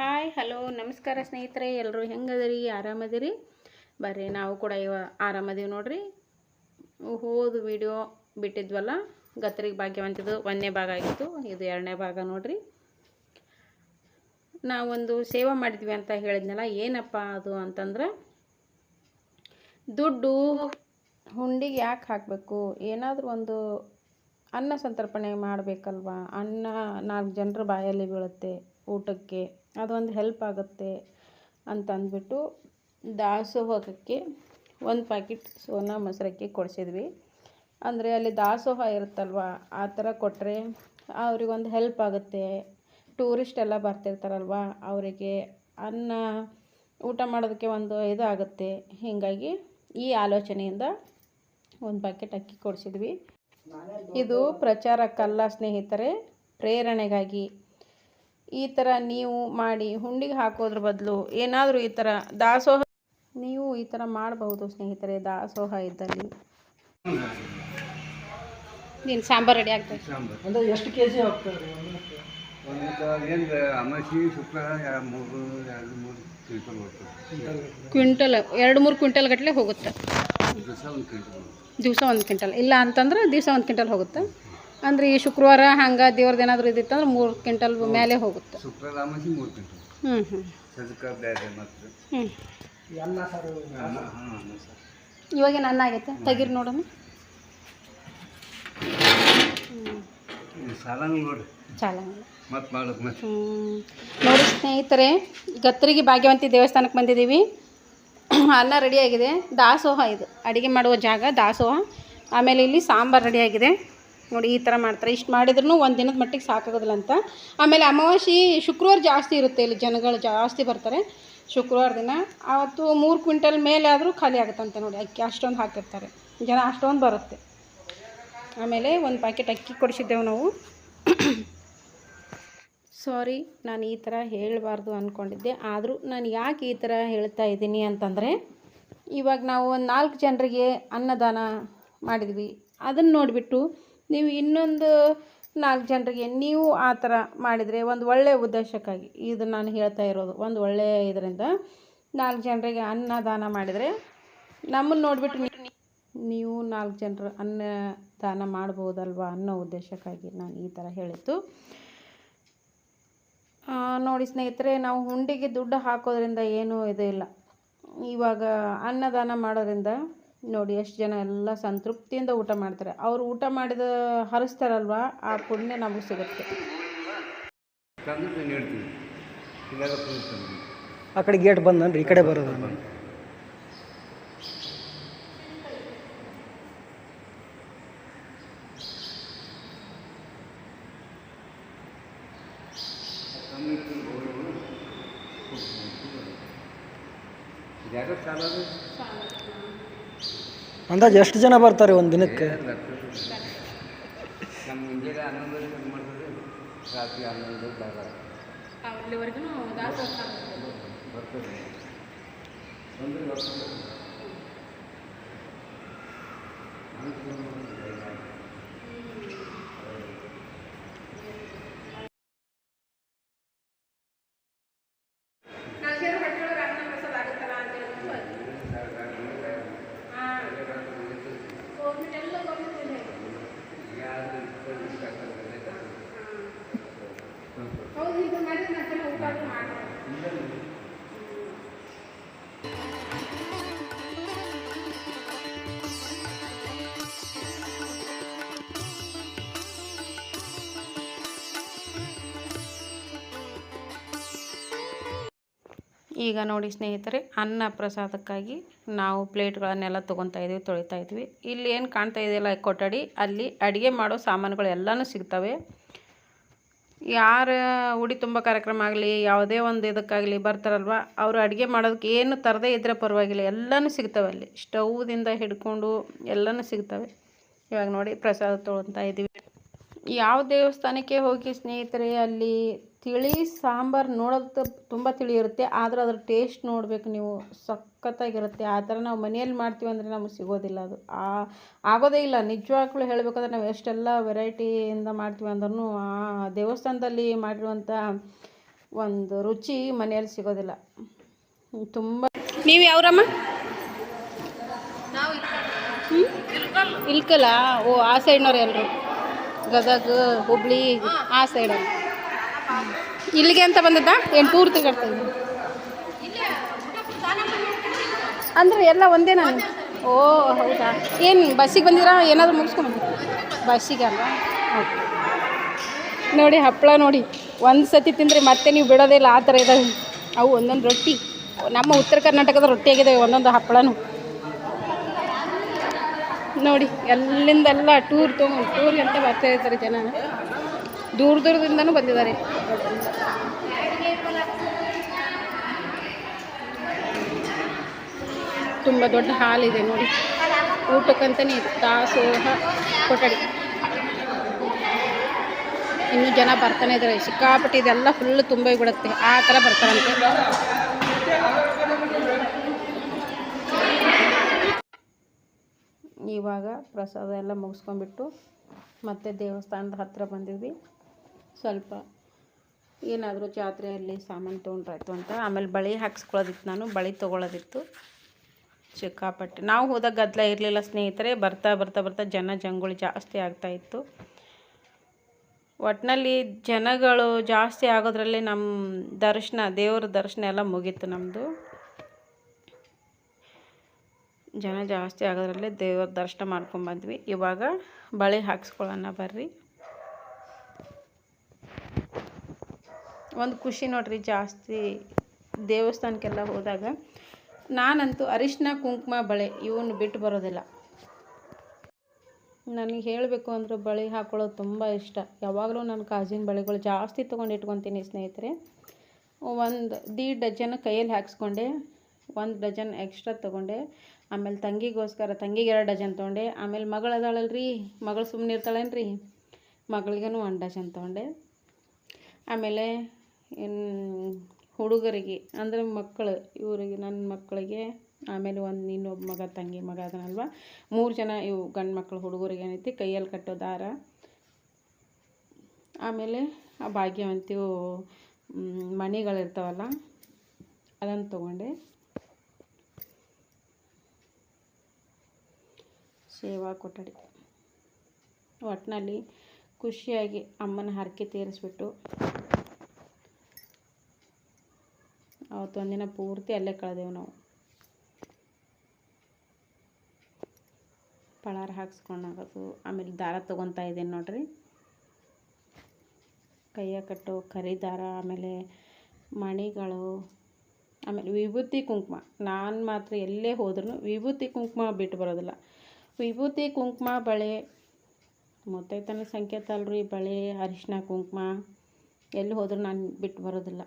Hi, hello, ನಮಸ್ಕಾರ ಸ್ನೇಹಿತರೆ ಎಲ್ಲರೂ ಹೆಂಗದಿರಿ? ಆರಾಮದಿರಿ? ಬರ್ರಿ, ನಾವು ಕೂಡ ಇವ ಆರಾಮದೀವಿ ನೋಡ್ರಿ. ಹೋದ ವಿಡಿಯೋ ಬಿಟ್ಟಿದ್ವಲ್ಲ? ಗತ್ರಿಗೆ ಭಾಗ್ಯವಂತಿದ್ದು ಒಂದನೇ ಭಾಗ ಆಗಿತ್ತು. ಇದು ಎರಡನೇ ಭಾಗ ನೋಡ್ರಿ. ನಾವೊಂದು ಸೇವೆ ಮಾಡಿದ್ವಿ ಅಂತ ಹೇಳಿದ್ನಲ್ಲ, ಏನಪ್ಪ ಅದು ಅಂತಂದ್ರೆ, ದುಡ್ಡು ಹುಂಡಿಗೆ ಯಾಕೆ ಹಾಕಬೇಕು? ಏನಾದರೂ ಒಂದು ಅನ್ನ ಸಂತರ್ಪಣೆ ಮಾಡಬೇಕಲ್ವಾ? ಅನ್ನ ನಾಲ್ಕು ಜನರ ಬಾಯಲ್ಲಿ ಬೀಳುತ್ತೆ. ಊಟಕ್ಕೆ ಅದೊಂದು ಹೆಲ್ಪ್ ಆಗುತ್ತೆ ಅಂತ ಅಂದ್ಬಿಟ್ಟು ದಾಸೋಹಕ್ಕೆ ಒಂದು ಪ್ಯಾಕೆಟ್ ಸೋನಾ ಮೊಸರಕ್ಕಿ ಕೊಡಿಸಿದ್ವಿ. ಅಂದರೆ ಅಲ್ಲಿ ದಾಸೋಹ ಇರುತ್ತಲ್ವ, ಆ ಥರ ಕೊಟ್ಟರೆ ಅವ್ರಿಗೊಂದು ಹೆಲ್ಪ್ ಆಗುತ್ತೆ. ಟೂರಿಸ್ಟ್ ಎಲ್ಲ ಬರ್ತಿರ್ತಾರಲ್ವ, ಅವರಿಗೆ ಅನ್ನ ಊಟ ಮಾಡೋದಕ್ಕೆ ಒಂದು ಇದು ಆಗುತ್ತೆ. ಹೀಗಾಗಿ ಈ ಆಲೋಚನೆಯಿಂದ ಒಂದು ಪ್ಯಾಕೆಟ್ ಅಕ್ಕಿ ಕೊಡಿಸಿದ್ವಿ. ಇದು ಪ್ರಚಾರಕ್ಕಲ್ಲ ಸ್ನೇಹಿತರೆ, ಪ್ರೇರಣೆಗಾಗಿ. ಈ ಥರ ನೀವು ಮಾಡಿ ಹುಂಡಿಗೆ ಹಾಕೋದ್ರ ಬದಲು ಏನಾದರೂ ಈ ಥರ ದಾಸೋಹ ನೀವು ಈ ಥರ ಮಾಡಬಹುದು ಸ್ನೇಹಿತರೆ ದಾಸೋಹ ಇದ್ದಲ್ಲಿ. ನೀನು ಸಾಂಬಾರು ರೆಡಿ ಆಗ್ತದೆ. ಸಾಂಬಾರು. ಅಂದ್ರೆ ಎಷ್ಟು ಕೆ ಜಿ ಹೋಗ್ತದೆ ರೀ ಒಂದಕ್ಕೆ ಒಂದು ಏನು ಅಮಾಸಿ ಶುಕ್ರ ಎರಡು ಮೂರು ಎರಡು ಮೂರು ಕ್ವಿಂಟಲ್ ಕ್ವಿಂಟಲ್ ಎರಡು ಮೂರು ಕ್ವಿಂಟಲ್ ಗಟ್ಟಲೆ ಹೋಗುತ್ತೆ. ದಿವಸ ಒಂದು ಕ್ವಿಂಟಲ್. ಇಲ್ಲ ಅಂತಂದ್ರೆ ದಿವಸ ಒಂದು ಕ್ವಿಂಟಲ್ ಹೋಗುತ್ತೆ. ಅಂದರೆ ಈ ಶುಕ್ರವಾರ ಹಂಗೆ ದೇವ್ರದ್ದು ಏನಾದರೂ ಇದ್ದಿತ್ತಂದ್ರೆ ಮೂರು ಕ್ವಿಂಟಲ್ ಮೇಲೆ ಹೋಗುತ್ತೆ. ಇವಾಗ ಅಮಾಸಿ ಮೂರು ಕ್ವಿಂಟಲ್. ಹ್ಞೂ ಹ್ಞೂ ಸದಕ ಬೇರೆ ಮಾತ್ರ. ಹ್ಞೂ ಸಾರು ಇವಾಗೇನು ಅನ್ನ ಆಗೈತೆ? ತೆಗೀರಿ ನೋಡೋಣ. ಇದು ಸಾಲಂಗ್ ಮತ್ತೆ ಮಾಡೋದು ಮತ್ತೆ. ನೋಡಿ ಸ್ನೇಹಿತರೆ ಗತ್ತರಿಗೆ ಭಾಗ್ಯವಂತಿ ದೇವಸ್ಥಾನಕ್ಕೆ ಬಂದಿದ್ದೀವಿ. ಅನ್ನ ರೆಡಿಯಾಗಿದೆ ದಾಸೋಹ ಇದು. ಅಡುಗೆ ಮಾಡುವ ಜಾಗ ದಾಸೋಹ. ಆಮೇಲೆ ಇಲ್ಲಿ ಸಾಂಬಾರು ರೆಡಿಯಾಗಿದೆ ನೋಡಿ, ಈ ಥರ ಮಾಡ್ತಾರೆ. ಇಷ್ಟು ಮಾಡಿದ್ರೂ ಒಂದು ದಿನದ ಮಟ್ಟಿಗೆ ಸಾಕಾಗೋದಿಲ್ಲ ಅಂತ. ಆಮೇಲೆ ಅಮಾವಾಸ್ಯೆ, ಶುಕ್ರವಾರ ಜಾಸ್ತಿ ಇರುತ್ತೆ ಇಲ್ಲಿ ಜನಗಳು ಜಾಸ್ತಿ ಬರ್ತಾರೆ ಶುಕ್ರವಾರ ದಿನ. ಆವತ್ತು ಮೂರು ಕ್ವಿಂಟಲ್ ಮೇಲೆ ಆದರೂ ಖಾಲಿ ಆಗುತ್ತಂತೆ ನೋಡಿ, ಅಕ್ಕಿ ಅಷ್ಟೊಂದು ಹಾಕಿರ್ತಾರೆ. ಜನ ಅಷ್ಟೊಂದು ಬರುತ್ತೆ. ಆಮೇಲೆ ಒಂದು ಪ್ಯಾಕೆಟ್ ಅಕ್ಕಿ ಕೊಡಿಸಿದ್ದೆವು ನಾವು. ಸಾರಿ ನಾನು ಈ ಥರ ಹೇಳಬಾರ್ದು ಅಂದ್ಕೊಂಡಿದ್ದೆ ಆದರೂ ನಾನು ಯಾಕೆ ಈ ಥರ ಹೇಳ್ತಾ ಇದ್ದೀನಿ ಅಂತಂದರೆ, ಇವಾಗ ನಾವು ನಾಲ್ಕು ಜನರಿಗೆ ಅನ್ನದಾನ ಮಾಡಿದ್ವಿ. ಅದನ್ನು ನೋಡಿಬಿಟ್ಟು ನೀವು ಇನ್ನೊಂದು ನಾಲ್ಕು ಜನರಿಗೆ ನೀವು ಆ ಥರ ಮಾಡಿದರೆ ಒಂದು ಒಳ್ಳೆಯ ಉದ್ದೇಶಕ್ಕಾಗಿ. ಇದು ನಾನು ಹೇಳ್ತಾ ಇರೋದು. ಒಂದು ಒಳ್ಳೆಯ ಇದರಿಂದ ನಾಲ್ಕು ಜನರಿಗೆ ಅನ್ನದಾನ ಮಾಡಿದರೆ ನಮ್ಮನ್ನು ನೋಡಿಬಿಟ್ಟು ನೀವು ನಾಲ್ಕು ಜನರು ಅನ್ನ ದಾನ ಮಾಡ್ಬೋದಲ್ವಾ ಅನ್ನೋ ಉದ್ದೇಶಕ್ಕಾಗಿ ನಾನು ಈ ಥರ ಹೇಳಿದ್ದು. ನೋಡಿ ಸ್ನೇಹಿತರೆ, ನಾವು ಹುಂಡಿಗೆ ದುಡ್ಡು ಹಾಕೋದ್ರಿಂದ ಏನೂ ಇದು ಇಲ್ಲ. ಇವಾಗ ಅನ್ನದಾನ ಮಾಡೋದ್ರಿಂದ ನೋಡಿ ಎಷ್ಟು ಜನ ಎಲ್ಲ ಸಂತೃಪ್ತಿಯಿಂದ ಊಟ ಮಾಡ್ತಾರೆ. ಅವರು ಊಟ ಮಾಡಿದ ಹರಿಸ್ತಾರಲ್ವ ಆ ಪುಣ್ಯ ನಮಗೆ ಸಿಗುತ್ತೆ. ತಂದು ನೀಡ್ತೀವಿ ಇದೆಲ್ಲ ಫುಲ್ ತಂದು. ಆ ಕಡೆ ಗೇಟ್ ಬಂದನ್ರಿ ಈ ಕಡೆ ಬರೋದು. ಜಾಗ ಸಾಲದು ಅಂದಾಜು ಎಷ್ಟು ಜನ ಬರ್ತಾರೆ ಒಂದು ದಿನಕ್ಕೆ? ಹನ್ನೊಂದು ಈಗ ನೋಡಿ ಸ್ನೇಹಿತರೆ, ಅನ್ನ ಪ್ರಸಾದಕ್ಕಾಗಿ ನಾವು ಪ್ಲೇಟ್ಗಳನ್ನೆಲ್ಲ ತೊಗೊತಾ ಇದ್ವಿ, ತೊಳಿತಾ ಇದ್ವಿ. ಇಲ್ಲಿ ಏನು ಕಾಣ್ತಾ ಇದೆಯಲ್ಲ ಕೊಠಡಿ. ಅಲ್ಲಿ ಅಡುಗೆ ಮಾಡೋ ಸಾಮಾನುಗಳು ಎಲ್ಲನೂ ಸಿಗ್ತವೆ. ಯಾರ ಉಡಿ ತುಂಬ ಕಾರ್ಯಕ್ರಮ ಆಗಲಿ, ಯಾವುದೇ ಒಂದು ಇದಕ್ಕಾಗಲಿ ಬರ್ತಾರಲ್ವ, ಅವರು ಅಡುಗೆ ಮಾಡೋದಕ್ಕೆ ಏನು ತರದೇ ಇದ್ದರೆ ಪರವಾಗಿಲ್ಲ, ಎಲ್ಲನೂ ಸಿಗ್ತವೆ ಅಲ್ಲಿ. ಸ್ಟೌದಿಂದ ಹಿಡ್ಕೊಂಡು ಎಲ್ಲನೂ ಸಿಗ್ತವೆ. ಇವಾಗ ನೋಡಿ ಪ್ರಸಾದ ತೊಗೊತಾ ಇದ್ದೀವಿ. ಯಾವ ದೇವಸ್ಥಾನಕ್ಕೆ ಹೋಗಿ ಸ್ನೇಹಿತರೆ ಅಲ್ಲಿ ತಿಳಿ ಸಾಂಬಾರು ನೋಡೋದು ತುಂಬ ತಿಳಿ ಇರುತ್ತೆ. ಆದರೆ ಅದ್ರ ಟೇಸ್ಟ್ ನೋಡಬೇಕು ನೀವು. ಸಖತ್ತಾಗಿರುತ್ತೆ. ಆ ಥರ ನಾವು ಮನೆಯಲ್ಲಿ ಮಾಡ್ತೀವಿ ಅಂದರೆ ನಮಗೆ ಸಿಗೋದಿಲ್ಲ ಅದು. ಆ ಆಗೋದೇ ಇಲ್ಲ. ನಿಜವಾಗ್ಲೂ ಹೇಳಬೇಕಂದ್ರೆ ನಾವು ಎಷ್ಟೆಲ್ಲ ವೆರೈಟಿಯಿಂದ ಮಾಡ್ತೀವಿ ಅಂದ್ರೂ ಆ ದೇವಸ್ಥಾನದಲ್ಲಿ ಮಾಡಿರುವಂಥ ಒಂದು ರುಚಿ ಮನೆಯಲ್ಲಿ ಸಿಗೋದಿಲ್ಲ. ತುಂಬ ನೀವು ಯಾವ್ರಮ್ಮ? ಇಲ್ಕಲ್ಲ. ಓ ಆ ಸೈಡ್ನವ್ರು ಎಲ್ಲರು ಗದಗ ಹುಬ್ಳಿ ಆ ಸೈಡ್ ಇಲ್ಲಿಗೆ ಅಂತ ಬಂದದ್ದಾ? ಏನು ಪೂರ್ತಿ ಅಂದ್ರೆ ಅಂದರೆ ಎಲ್ಲ ಒಂದೇ ನಾನು? ಓ, ಹೌದಾ? ಏನು, ಬಸ್ಸಿಗೆ ಬಂದಿರಾ? ಏನಾದರೂ ಮುಗಿಸ್ಕೊಂಡು ಬಸ್ಸಿಗೆ ಅಲ್ಲ ನೋಡಿ, ಹಪ್ಪಳ ನೋಡಿ. ಒಂದು ಸತಿ ತಿಂದರೆ ಮತ್ತೆ ನೀವು ಬಿಡೋದೇ ಇಲ್ಲ, ಆ ಥರ ಇದಾವೆ. ಅವು ಒಂದೊಂದು ರೊಟ್ಟಿ. ನಮ್ಮ ಉತ್ತರ ಕರ್ನಾಟಕದ ರೊಟ್ಟಿ ಆಗಿದ್ದಾವೆ ಒಂದೊಂದು ಹಪ್ಪಳನು. ನೋಡಿ, ಎಲ್ಲಿಂದೆಲ್ಲ ಟೂರ್ ತೊಗೊಂಡು ಟೂರ್ಗೆ ಅಂತ ಬರ್ತಾ ಇರ್ತಾರೆ ಜನ. ದೂರ ದೂರದಿಂದನೂ ಬಂದಿದ್ದಾರೆ. ತುಂಬ ದೊಡ್ಡ ಹಾಲ್ ಇದೆ ನೋಡಿ. ಊಟಕ್ಕಂತಲೇ ಇದು. ದಾಸೋಹ ಕೊಠಡಿ. ಇನ್ನೂ ಜನ ಬರ್ತಾನೆ ಇದ್ದಾರೆ. ಸಿಕ್ಕಾಪಟ್ಟೆ ಇದೆಲ್ಲ ಫುಲ್ ತುಂಬ ಬಿಡುತ್ತೆ ಆ ಥರ ಬರ್ತಾರಂತೆ. ಇವಾಗ ಪ್ರಸಾದ ಎಲ್ಲ ಮುಗಿಸ್ಕೊಂಡ್ಬಿಟ್ಟು ಮತ್ತೆ ದೇವಸ್ಥಾನದ ಹತ್ತಿರ ಬಂದಿದ್ವಿ. ಸ್ವಲ್ಪ ಏನಾದರೂ ಜಾತ್ರೆಯಲ್ಲಿ ಸಾಮಾನು ತೊಗೊಂಡ್ರಾಯ್ತು ಅಂತ. ಆಮೇಲೆ ಬಳೆ ಹಾಕ್ಸ್ಕೊಳ್ಳೋದಿತ್ತು ನಾನು, ಬಳೆ ತೊಗೊಳೋದಿತ್ತು. ಸಿಕ್ಕಾಪಟ್ಟೆ. ನಾವು ಹೋದಾಗ ಗದ್ದಲ ಇರಲಿಲ್ಲ ಸ್ನೇಹಿತರೆ, ಬರ್ತಾ ಬರ್ತಾ ಬರ್ತಾ ಜನ ಜಂಗುಳಿ ಜಾಸ್ತಿ ಆಗ್ತಾಯಿತ್ತು ಒಟ್ಟಿನಲ್ಲಿ ಜನಗಳು ಜಾಸ್ತಿ ಆಗೋದ್ರಲ್ಲಿ ನಮ್ಮ ದರ್ಶನ, ದೇವ್ರ ದರ್ಶನ ಎಲ್ಲ ಮುಗೀತು ನಮ್ಮದು. ಜನ ಜಾಸ್ತಿ ಆಗೋದ್ರಲ್ಲೇ ದೇವ್ರ ದರ್ಶನ ಮಾಡ್ಕೊಂಬಂದ್ವಿ ಇವಾಗ ಬಳೆ ಹಾಕ್ಸ್ಕೊಳ್ಳೋಣ ಬರ್ರಿ. ಒಂದು ಖುಷಿ ನೋಡ್ರಿ ಜಾಸ್ತಿ ದೇವಸ್ಥಾನಕ್ಕೆಲ್ಲ ಹೋದಾಗ. ನಾನಂತೂ ಅರಿಶಿನ, ಕುಂಕುಮ, ಬಳೆ ಇವನ್ನ ಬಿಟ್ಟು ಬರೋದಿಲ್ಲ. ನನಗೆ ಹೇಳಬೇಕು ಅಂದ್ರೆ ಬಳೆ ಹಾಕೊಳ್ಳೋದು ತುಂಬ ಇಷ್ಟ. ಯಾವಾಗಲೂ ನಾನು ಕಾಜಿನ ಬಳೆಗಳು ಜಾಸ್ತಿ ತೊಗೊಂಡು ಇಟ್ಕೊತೀನಿ ಸ್ನೇಹಿತರೆ. ಒಂದು ದಿ ಡಜನ್ ಕೈಯಲ್ಲಿ ಹಾಕ್ಸ್ಕೊಂಡೆ, ಒಂದು ಡಜನ್ ಎಕ್ಸ್ಟ್ರಾ ತೊಗೊಂಡೆ, ಆಮೇಲೆ ತಂಗಿಗೋಸ್ಕರ ತಂಗಿಗೆ ಎರಡು ಡಜನ್ ತೊಗೊಂಡೆ, ಆಮೇಲೆ ಮಗಳು ಅದಾಳಲ್ರಿ, ಮಗಳು ಸುಮ್ಮನೆ ಇರ್ತಾಳೇನು ರೀ ಮಗಳಿಗೂ ಒಂದು ಡಜನ್ ತೊಗೊಂಡೆ. ಆಮೇಲೆ ಹುಡುಗರಿಗೆ, ಅಂದರೆ ಮಕ್ಕಳು, ಇವರಿಗೆ ನನ್ನ ಮಕ್ಕಳಿಗೆ, ಆಮೇಲೆ ಒಂದು ಇನ್ನೊಬ್ಬ ಮಗ, ತಂಗಿ ಮಗ ಅದನ್ನಲ್ವ ಮೂರು ಜನ ಇವು ಗಂಡು ಮಕ್ಕಳು ಹುಡುಗರಿಗೆ ಏನೈತಿ, ಕೈಯಲ್ಲಿ ಕಟ್ಟೋ ದಾರ. ಆಮೇಲೆ ಆ ಭಾಗ್ಯವಂತಿವು ಮಣಿಗಳಿರ್ತಾವಲ್ಲ ಅದನ್ನು ತೊಗೊಂಡೆ. ಸೇವಾ ಕೊಠಡಿ. ಒಟ್ಟಿನಲ್ಲಿ ಖುಷಿಯಾಗಿ ಅಮ್ಮನ ಹರಕೆ ತೀರಿಸ್ಬಿಟ್ಟು ಅವತ್ತೊಂದಿನ ಪೂರ್ತಿ ಅಲ್ಲೇ ಕಳೆದೆವು ನಾವು. ಪಳಾರ ಹಾಕ್ಸ್ಕೊಂಡಾಗದು. ಆಮೇಲೆ ದಾರ ತೊಗೊತಾ ಇದ್ದೀನಿ ನೋಡ್ರಿ. ಕೈಯ ಕಟ್ಟು, ಕರಿ ದಾರ, ಆಮೇಲೆ ಮಣಿಗಳು, ಆಮೇಲೆ ವಿಭೂತಿ ಕುಂಕುಮ. ನಾನು ಮಾತ್ರ ಎಲ್ಲೇ ಹೋದ್ರೂ ವಿಭೂತಿ ಕುಂಕುಮ ಬಿಟ್ಟು ಬರೋದಿಲ್ಲ. ವಿಭೂತಿ ಕುಂಕುಮ, ಬಳೆ, ಮುತ್ತೈತನ ಸಂಕೇತ ಅಲ್ರಿ, ಬಳೆ ಅರಿಶಿನ ಕುಂಕುಮ. ಎಲ್ಲಿ ಹೋದ್ರೂ ನಾನು ಬಿಟ್ಟು ಬರೋದಿಲ್ಲ.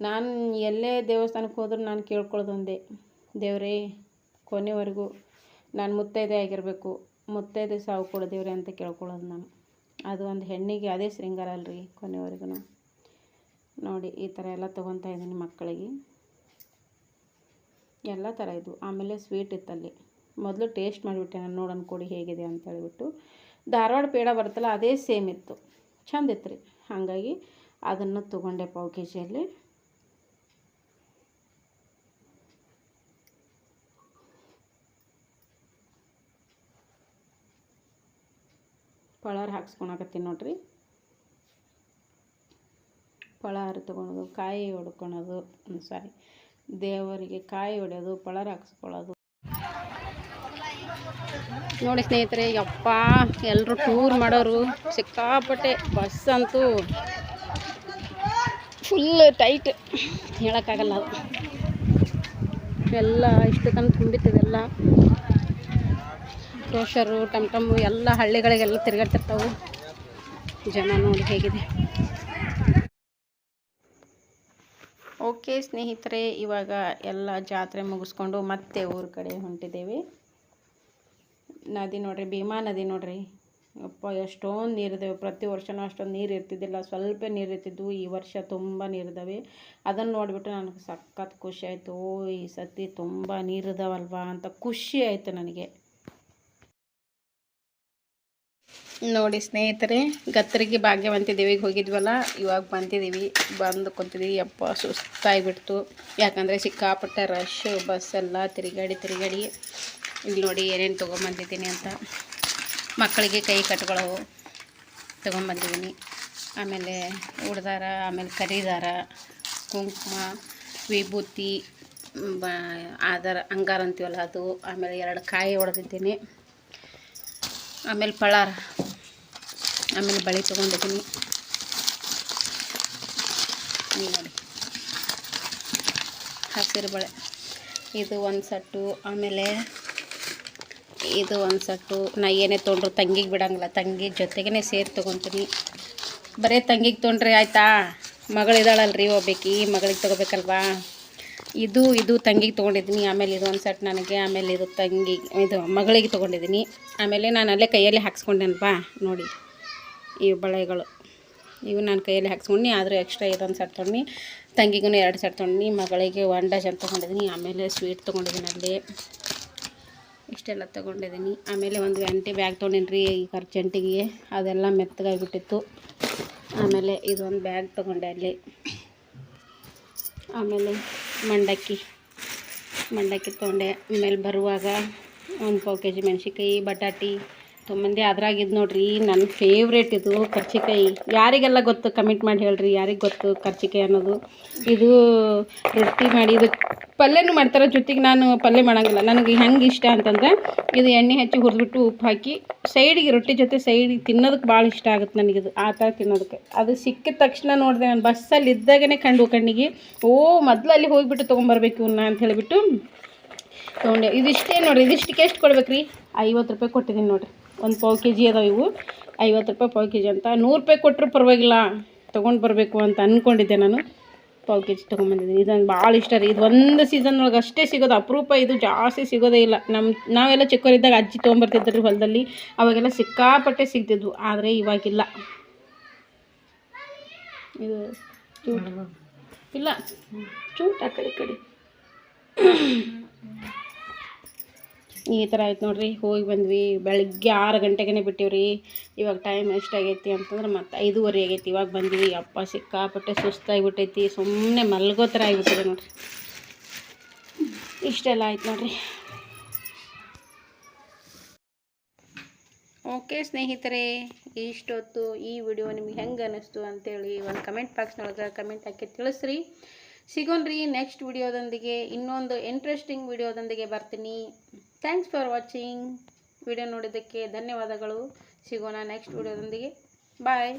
ನಾನು ಎಲ್ಲೇ ದೇವಸ್ಥಾನಕ್ಕೆ ಹೋದ್ರೂ ನಾನು ಕೇಳ್ಕೊಳ್ಳೋದು ಒಂದೇ. ದೇವರೇ, ಕೊನೆವರೆಗೂ ನಾನು ಮುತ್ತೈದೆ ಆಗಿರಬೇಕು. ಮುತ್ತೈದೆ ಸಾವು ಕೊಡು ದೇವ್ರೆ ಅಂತ ಕೇಳ್ಕೊಳ್ಳೋದು ನಾನು. ಅದು ಒಂದು ಹೆಣ್ಣಿಗೆ ಅದೇ ಶೃಂಗಾರ ಅಲ್ರಿ ಕೊನೆವರೆಗೂ. ನೋಡಿ, ಈ ಥರ ಎಲ್ಲ ತೊಗೊತಾ ಇದ್ದೀನಿ ಮಕ್ಕಳಿಗೆ. ಎಲ್ಲ ಥರ ಇದು. ಆಮೇಲೆ ಸ್ವೀಟ್ ಇತ್ತಲ್ಲಿ. ಮೊದಲು ಟೇಸ್ಟ್ ಮಾಡಿಬಿಟ್ಟೆ ನಾನು ನೋಡೋಣ ಕೊಡಿ ಹೇಗಿದೆ ಅಂತ ಹೇಳಿಬಿಟ್ಟು. ಧಾರವಾಡ ಪೇಡ ಬರುತ್ತಲ್ಲ, ಅದೇ ಸೇಮ್ ಇತ್ತು. ಚೆಂದ ಇತ್ತು ರೀ. ಹಾಗಾಗಿ ಅದನ್ನು ತೊಗೊಂಡೆ ಪಾವು ಕೆ ಜಿಯಲ್ಲಿ ಪಳಾರ ಹಾಕ್ಸ್ಕೊಳಕತ್ತೀನಿ ನೋಡ್ರಿ. ಪಳಾರ ತೊಗೊಳೋದು, ಕಾಯಿ ಹೊಡ್ಕೊಳೋದು ಸಾರಿ ದೇವರಿಗೆ ಕಾಯಿ ಹೊಡೆಯೋದು ಪಳಾರ ಹಾಕ್ಸ್ಕೊಳ್ಳೋದು ನೋಡಿ ಸ್ನೇಹಿತರೆ, ಯಪ್ಪ ಎಲ್ಲರೂ ಟೂರ್ ಮಾಡೋರು ಸಿಕ್ಕಾಪಟ್ಟೆ ಬಸ್ ಅಂತೂ ಫುಲ್ ಟೈಟ್ ಹೇಳೋಕ್ಕಾಗಲ್ಲ. ಅದು ಎಲ್ಲ ಇಷ್ಟು ತನಕ ತುಂಬಿತ್ತದೆಲ್ಲ ಕ್ರೋಷರು ಟಮ್ ಟಮ್ಮು ಎಲ್ಲ ಹಳ್ಳಿಗಳಿಗೆಲ್ಲ ತಿರುಗಾಡ್ತಿರ್ತಾವೆ. ಜನ ನೋಡಿ ಹೇಗಿದೆ. ಓಕೆ ಸ್ನೇಹಿತರೆ, ಇವಾಗ ಎಲ್ಲ ಜಾತ್ರೆ ಮುಗಿಸ್ಕೊಂಡು ಮತ್ತೆ ಊರ ಕಡೆ ಹೊಂಟಿದ್ದೇವೆ. ನದಿ ನೋಡ್ರಿ, ಭೀಮಾ ನದಿ ನೋಡ್ರಿ. ಅಪ್ಪ ಎಷ್ಟೊಂದು ನೀರಿದ್ದಾವೆ ಪ್ರತಿ ವರ್ಷವೂ ಅಷ್ಟೊಂದು ನೀರು ಇರ್ತಿದ್ದಿಲ್ಲ. ಸ್ವಲ್ಪ ನೀರು ಇರ್ತಿದ್ವು. ಈ ವರ್ಷ ತುಂಬ ನೀರಿದ್ದಾವೆ ಅದನ್ನು ನೋಡಿಬಿಟ್ಟು ನನಗೆ ಸಖತ್ ಖುಷಿ ಆಯಿತು. ಓ, ಈ ಸತಿ ತುಂಬ ನೀರಿದಾವಲ್ವಾ ಅಂತ ಖುಷಿ ಆಯಿತು ನನಗೆ. ನೋಡಿ ಸ್ನೇಹಿತರೆ, ಗತ್ತರಿಗೆ ಭಾಗ್ಯವಂತಿ ದೇವಿಗೆ ಹೋಗಿದ್ವಲ್ಲ, ಇವಾಗ ಬಂದಿದ್ದೀವಿ ಬಂದು ಕುಂತಿದ್ದೀವಿ ಯಪ್ಪ, ಸುಸ್ತಾಗಿಬಿಡ್ತು. ಯಾಕಂದರೆ ಸಿಕ್ಕಾಪಟ್ಟೆ ರಶ್ ಬಸ್ ಎಲ್ಲ ತಿರುಗಾಡಿ ತಿರುಗಾಡಿ. ಇಲ್ಲಿ ನೋಡಿ ಏನೇನು ತೊಗೊಂಬಂದಿದ್ದೀನಿ ಅಂತ. ಮಕ್ಕಳಿಗೆ ಕೈ ಕಟ್ಕೊಳ್ಳವು ತೊಗೊಂಬಂದಿದ್ದೀನಿ. ಆಮೇಲೆ ಉಡ್ದಾರ, ಆಮೇಲೆ ಕರಿದಾರ ಕುಂಕುಮ, ವಿಭೂತಿ, ಬ, ಆಧಾರ, ಅಂಗಾರ ಅಂತೀವಲ್ಲ ಅದು. ಆಮೇಲೆ ಎರಡು ಕಾಯಿ ಹೊಡೆದಿದ್ದೀನಿ ಆಮೇಲೆ ಪಳಾರ. ಆಮೇಲೆ ಬಳೆ ತೊಗೊಂಡಿದ್ದೀನಿ. ನೋಡಿ. ಹಸಿರು ಬಳೆ. ಇದು ಒಂದು ಸಟ್ಟು, ಆಮೇಲೆ ಇದು ಒಂದು ಸಟ್ಟು. ನಾ ಏನೇ ತೊಗೊಂಡ್ರು ತಂಗಿಗೆ ಬಿಡೋಂಗಿಲ್ಲ. ತಂಗಿ ಜೊತೆಗೇ ಸೇರಿ ತೊಗೊತೀನಿ. ಬರೀ ತಂಗಿಗೆ ತೊಗೊಂಡ್ರೆ ಆಯಿತಾ? ಮಗಳಿದಾಳಲ್ರಿ ಒಬ್ಬಾಕಿ, ಮಗಳಿಗೆ ತೊಗೋಬೇಕಲ್ವಾ? ಇದು ಇದು ತಂಗಿಗೆ ತೊಗೊಂಡಿದ್ದೀನಿ. ಆಮೇಲೆ ಇದು ಒಂದು ಸಟ್ ನನಗೆ, ಆಮೇಲೆ ಇದು ತಂಗಿ ಇದು ಮಗಳಿಗೆ ತೊಗೊಂಡಿದ್ದೀನಿ. ಆಮೇಲೆ ನಾನು ಅಲ್ಲೇ ಕೈಯಲ್ಲಿ ಹಾಕ್ಸ್ಕೊಂಡೆನಪ್ಪ ನೋಡಿ. ಈ ಬಳೆಗಳು. ಇವು ನಾನು ಕೈಯಲ್ಲಿ ಹಾಕ್ಸ್ಕೊಂಡು ಆದರೂ ಎಕ್ಸ್ಟ್ರಾ ಇದೊಂದು ಸೆಟ್ ತೊಗೊಂಡು ತಂಗಿಗೂ ಎರಡು ಸೆಟ್ ತೊಗೊಂಡು ಮಗಳಿಗೆ ಒನ್ ಡಜನ್ ತೊಗೊಂಡಿದ್ದೀನಿ ಆಮೇಲೆ ಸ್ವೀಟ್ ತೊಗೊಂಡಿದ್ದೀನಿ ಅಲ್ಲಿ. ಇಷ್ಟೆಲ್ಲ ತೊಗೊಂಡಿದ್ದೀನಿ ಆಮೇಲೆ ಒಂದು ಎಂಟಿ ಬ್ಯಾಗ್ ತೊಗೊಂಡಿನಿ ರೀ ಈಗ ಅರ್ಜೆಂಟಿಗೆ ಅದೆಲ್ಲ ಮೆತ್ತಗಾಗಿಬಿಟ್ಟಿತ್ತು ಆಮೇಲೆ ಇದೊಂದು ಬ್ಯಾಗ್ ತೊಗೊಂಡೆ ಅಲ್ಲಿ. ಆಮೇಲೆ ಮಂಡಕ್ಕಿ. ಮಂಡಕ್ಕಿ ತೊಗೊಂಡೆ. ಆಮೇಲೆ ಬರುವಾಗ ಒಂದು ಪಾವು ಕೆ ಜಿ ಮೆಣಸಿನ್ಕಾಯಿ, ಬಟಾಟಿ ತೊಗೊಂಬಂದೆ ಅದ್ರಾಗಿದ್ದು ನೋಡ್ರಿ ನನ್ನ ಫೇವ್ರೇಟ್ ಇದು ಕರ್ಚಿಕಾಯಿ. ಯಾರಿಗೆಲ್ಲ ಗೊತ್ತು ಕಮೆಂಟ್ ಮಾಡಿ ಹೇಳ್ರಿ, ಯಾರಿಗೆ ಗೊತ್ತು ಕರ್ಚಿಕಾಯಿ ಅನ್ನೋದು. ಇದು ರೊಟ್ಟಿ ಮಾಡಿ, ಇದು ಪಲ್ಯನೂ ಮಾಡ್ತಾರೆ, ಜೊತೆಗೆ ನಾನು ಪಲ್ಯ ಮಾಡೋಂಗಿಲ್ಲ. ನನಗೆ ಹೆಂಗೆ ಇಷ್ಟ ಅಂತಂದ್ರೆ, ಇದು ಎಣ್ಣೆ ಹಚ್ಚಿ ಹುರಿದ್ಬಿಟ್ಟು ಉಪ್ಪು ಹಾಕಿ ಸೈಡಿಗೆ ರೊಟ್ಟಿ ಜೊತೆ ಸೈಡಿಗೆ ತಿನ್ನೋದಕ್ಕೆ ಭಾಳ ಇಷ್ಟ ಆಗುತ್ತೆ ನನಗಿದು ಆ ಥರ ತಿನ್ನೋದಕ್ಕೆ. ಅದು ಸಿಕ್ಕಿದ ತಕ್ಷಣ ನೋಡಿದೆ ನಾನು ಬಸ್ಸಲ್ಲಿ ಇದ್ದಾಗನೇ ಕಂಡು ಕಣ್ಣಿಗೆ, ಓ ಮೊದಲು ಅಲ್ಲಿ ಹೋಗಿಬಿಟ್ಟು ತೊಗೊಂಬರ್ಬೇಕು ಇವನ್ನ ಅಂತ ಹೇಳಿಬಿಟ್ಟು ತೊಗೊಂಡೆ. ಇದಿಷ್ಟೇ ನೋಡಿರಿ, ಇದಿಷ್ಟಕ್ಕೆ ಎಷ್ಟು ಕೊಡ್ಬೇಕು ರೀ ಐವತ್ತು ರೂಪಾಯಿ ಕೊಟ್ಟಿದ್ದೀನಿ ನೋಡಿರಿ. ಒಂದು ಪಾವು ಕೆ ಜಿ ಅದಾವೆ ಇವು. ಐವತ್ತು ರೂಪಾಯಿ ಪಾವು ಕೆ ಜಿ ಅಂತ. ನೂರು ರೂಪಾಯಿ ಕೊಟ್ಟರು ಪರವಾಗಿಲ್ಲ. ತೊಗೊಂಡು ಬರಬೇಕು ಅಂತ ಅಂದ್ಕೊಂಡಿದ್ದೆ ನಾನು. ಪಾವು ಕೆ ಜಿ ತೊಗೊಂಬಂದಿದ್ದೀನಿ ಇದು ನಂಗೆ ಭಾಳ ಇಷ್ಟ ರೀ. ಇದು ಒಂದು ಸೀಸನ್ ಒಳಗೆ ಅಷ್ಟೇ ಸಿಗೋದು. ಅಪರೂಪ ಇದು ಜಾಸ್ತಿ ಸಿಗೋದೇ ಇಲ್ಲ. ನಮ್ಮ ನಾವೆಲ್ಲ ಚಿಕ್ಕವರಿದ್ದಾಗ ಅಜ್ಜಿ ತೊಗೊಂಬರ್ತಿದ್ರು ಹೊಲದಲ್ಲಿ. ಅವಾಗೆಲ್ಲ ಸಿಕ್ಕಾಪಟ್ಟೆ ಸಿಗ್ತಿದ್ವು. ಆದರೆ ಇವಾಗಿಲ್ಲ. ಇದು ಇಲ್ಲ. ಚೂಟ ಕಡೆ ಕಡೆ. ಈ ಥರ ಆಯ್ತು ನೋಡ್ರಿ. ಹೋಗಿ ಬಂದ್ವಿ. ಬೆಳಗ್ಗೆ ಆರು ಗಂಟೆಗೆ ಬಿಟ್ಟಿವ್ರಿ. ಇವಾಗ ಟೈಮ್ ಎಷ್ಟಾಗೈತಿ ಅಂತಂದ್ರೆ ಮತ್ತೆ ಐದೂವರೆ ಆಗೈತಿ. ಇವಾಗ ಬಂದ್ವಿ. ಅಪ್ಪ ಸಿಕ್ಕಾಪಟ್ಟೆ ಸುಸ್ತಾಗಿಬಿಟ್ಟೈತಿ ಸುಮ್ಮನೆ ಮಲ್ಗೋ ಥರ ಆಗಿಬಿಟ್ಟಿದೆ ನೋಡಿರಿ. ಇಷ್ಟೆಲ್ಲ ಆಯ್ತು ನೋಡಿರಿ. ಓಕೆ ಸ್ನೇಹಿತರೆ, ಇಷ್ಟೊತ್ತು ಈ ವಿಡಿಯೋ ನಿಮ್ಗೆ ಹೆಂಗೆ ಅನ್ನಿಸ್ತು ಅಂತೇಳಿ ಒಂದು ಕಮೆಂಟ್ ಬಾಕ್ಸ್ನೊಳಗೆ ಕಮೆಂಟ್ ಹಾಕಿ ತಿಳಿಸ್ರಿ. ಸಿಗೋಣ್ರಿ ನೆಕ್ಸ್ಟ್ ವಿಡಿಯೋದೊಂದಿಗೆ, ಇನ್ನೊಂದು ಇಂಟ್ರೆಸ್ಟಿಂಗ್ ವಿಡಿಯೋದೊಂದಿಗೆ ಬರ್ತೀನಿ. ಥ್ಯಾಂಕ್ಸ್ ಫಾರ್ ವಾಚಿಂಗ್ ವಿಡಿಯೋ ನೋಡಿದ್ದಕ್ಕೆ ಧನ್ಯವಾದಗಳು. ಸಿಗೋಣ ನೆಕ್ಸ್ಟ್ ವಿಡಿಯೋದೊಂದಿಗೆ. ಬಾಯ್